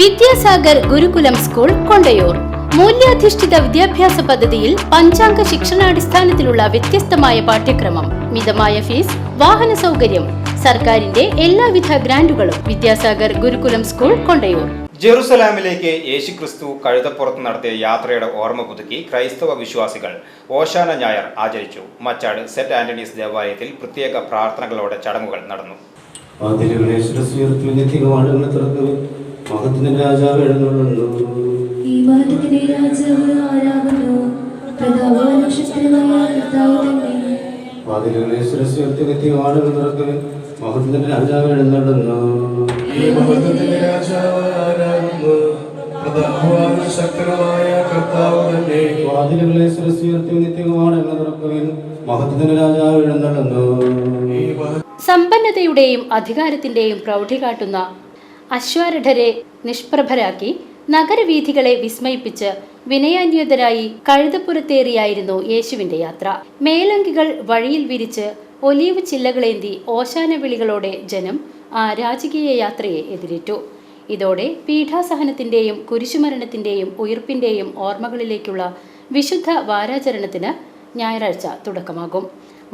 Vidyasagar Gurukulam school Kondayur. മൂല്യാധിഷ്ഠിത വിദ്യാഭ്യാസ പദ്ധതിയിൽ പഞ്ചാംഗ ശിക്ഷണാടിസ്ഥാനത്തിലുള്ള വ്യത്യസ്തമായ പാഠ്യക്രമം. മിതമായ ഫീസ് വാഹന സൗകര്യം സർക്കാരിന്റെ എല്ലാവിധ ഗ്രാന്റുകളും വിദ്യാസാഗർ ഗുരുകുലം സ്കൂൾ കൊണ്ടയൂർ. ജെറുസലാമിലേക്ക് യേശുക്രിസ്തു കഴുതപ്പുറത്ത് നടത്തിയ യാത്രയുടെ ഓർമ്മ പുതുക്കി ക്രൈസ്തവ വിശ്വാസികൾ ഓശാന ഞായർ ആചരിച്ചു. മച്ചാട് സെന്റ് ആന്റണീസ് ദേവാലയത്തിൽ പ്രത്യേക പ്രാർത്ഥനകളോടെ ചടങ്ങുകൾ നടന്നു. വാതിലുകളെ ശിരസ്സുയർത്തി നിത്യവാടുകളെ തുറക്കുക മഹത്തിന്റെ രാജാവ് എഴുന്നള്ളുന്നു. ഈ മാറ്റത്തിലെ രാജാവ് ആരാകുന്നു? പ്രതാപ നക്ഷത്രമായ കർത്താവ് തന്നെ. വാതിലുകളെ ശിരസ്സുയർത്തി നിത്യവാടുകൾ തുറക്കുക മഹത്തിന്റെ രാജാവ് എഴുന്നള്ളുന്നു. ഈ മഹത്വത്തിന്റെ രാജാവ് ആരാകുന്നു? പ്രതാപവാന ശക്തനായ കർത്താവ് തന്നെ. വാതിലുകളെ ശിരസ്സുയർത്തി നിത്യവാടുകൾ തുറക്കുക മഹത്തിന്റെ രാജാവ് എഴുന്നള്ളുന്നു. ഈ മഹ സമ്പന്നതയുടെയും അധികാരത്തിന്റെയും പ്രൗഢി കാട്ടുന്ന അശ്വാരഢരെ നിഷ്പ്രഭരാക്കി നഗരവീഥികളെ വിസ്മയിപ്പിച്ച് വിനയാന്യതരായി കഴുതപ്പുറത്തേറിയായിരുന്നു യേശുവിന്റെ യാത്ര. മേലങ്കികൾ വഴിയിൽ വിരിച്ച് ഒലീവ് ചില്ലകളേന്തി ഓശാന വിളികളോടെ ജനം ആ രാജകീയ യാത്രയെ എതിരേറ്റു ഇതോടെ പീഠാസഹനത്തിന്റെയും കുരിശുമരണത്തിന്റെയും ഉയർപ്പിന്റെയും ഓർമ്മകളിലേക്കുള്ള വിശുദ്ധ വാരാചരണത്തിന് ഞായറാഴ്ച തുടക്കമാകും.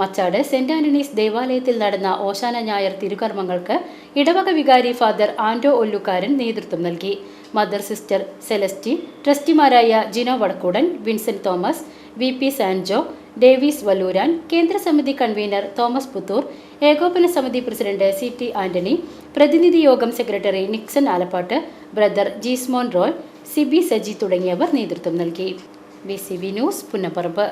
മച്ചാട് സെന്റ് ആന്റണീസ് ദേവാലയത്തിൽ നടന്ന ഓശാന ഞായർ തിരുകർമ്മങ്ങൾക്ക് ഇടവക വികാരി ഫാദർ ആൻഡോ ഒല്ലുകാരൻ നേതൃത്വം നൽകി. Mother sister Celesty ട്രസ്റ്റിമാരായ Jino Vadakkoodan Vincent Thomas V P Sanjo Davis Valluran കേന്ദ്ര സമിതി കൺവീനർ തോമസ് പുത്തൂർ ഏകോപന സമിതി പ്രസിഡന്റ് സി ടി ആന്റണി പ്രതിനിധി യോഗം secretary Nixon Alappat brother Jeesmon Roy Siby Saji തുടങ്ങിയവർ നേതൃത്വം നൽകി. B C B news Punnapparambu.